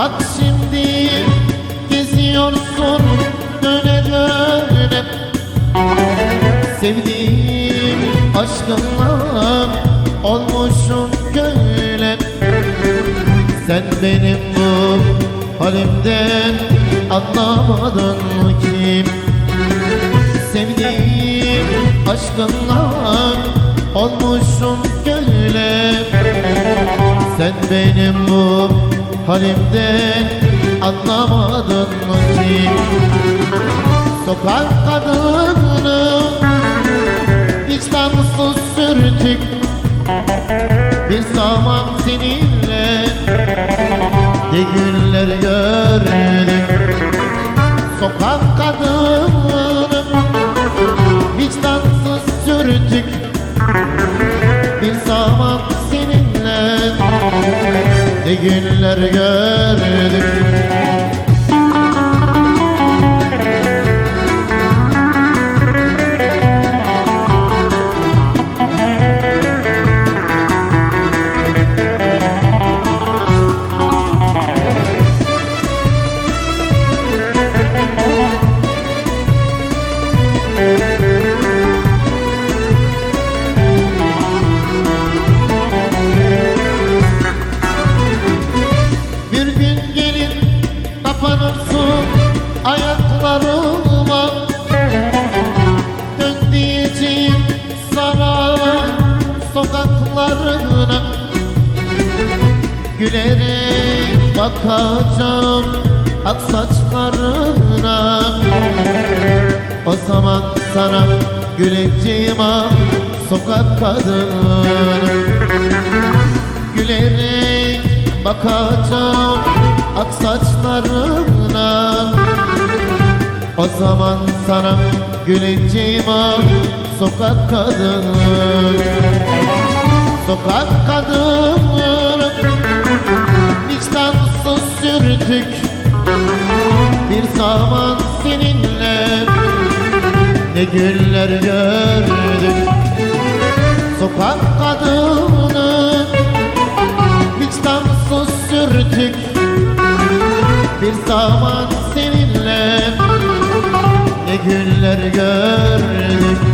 Bak şimdi geziyorsun döne döne. Sevdiğim aşkınla olmuşum köle. Sen benim bu halimden anlamadın ki? Sevdiğim aşkınla olmuşum köle. Sen benim bu halimden anlamadın ki? Sokak kadını vicdansız sürtük Bir zaman seninle ne günler gördük günler gördük Gülerek bakacağım ak saçlarına. O zaman sana güleceğim ah sokak kadını. Gülerek bakacağım ak saçlarına. O zaman sana güleceğim ah sokak kadını. Sokak kadını zaman seninle. Ne günler gördük Sokak kadını vicdansız sürtük. Bir zaman seninle. Ne günler gördük